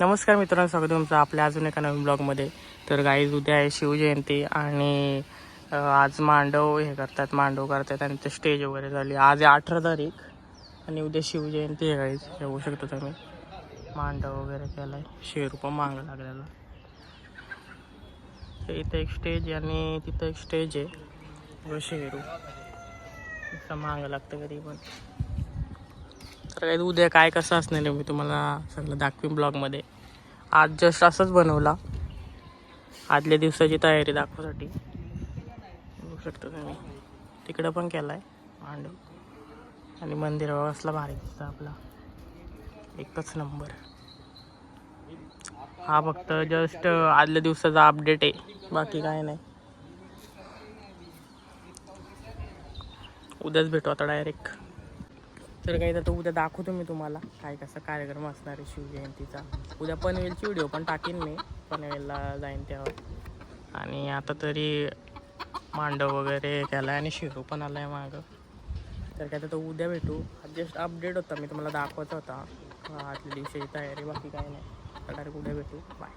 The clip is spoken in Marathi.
नमस्कार मित्रांनो स्वागत तुमचं आपल्या अजून एका नवीन ब्लॉगमध्ये. तर गाईज उद्या आहे शिवजयंती आणि आज मांडव हे करतात मांडव करतात आणि ते स्टेज वगैरे झाली. आज आहे अठरा तारीख आणि उद्या शिवजयंती आहे गाईज बघू शकतो तुम्ही. मांडव वगैरे केला आहे शेरू मांग लागलेला. तर इथं एक स्टेज आहे आणि तिथं एक स्टेज आहे शेरू. इथं लागतं कधी पण. तर काही उद्या काय कसं असणार आहे मी तुम्हाला सगळं दाखवीन ब्लॉगमध्ये आज जस्ट असंच बनवला. आदल्या दिवसाची तयारी दाखवासाठी. बघू शकतो तुम्ही. तिकडं पण केला आहे मांडव आणि मंदिर असला भारी दिसतं आपला. एकच नंबर. हा फक्त जस्ट आदल्या दिवसाचा अपडेट आहे. बाकी काय नाही. उद्याच भेटू आता डायरेक्ट तर काही तर उद्या दाखवतो मी तुम्हाला काय कसा कार्यक्रम असणार आहे शिवजयंतीचा. उद्या पनवेलची व्हिडिओ पण टाकीन मी. पनवेलला जाईन तेव्हा. आणि आता तरी मांडव वगैरे केला आणि शिरू पण आला आहे मागं. तर काय तर उद्या भेटू. जस्ट अपडेट होता. मी तुम्हाला दाखवत होता. आदल्या दिवशी तयारी बाकी काही नाही. तर डायरेक्ट उद्या भेटू. बाय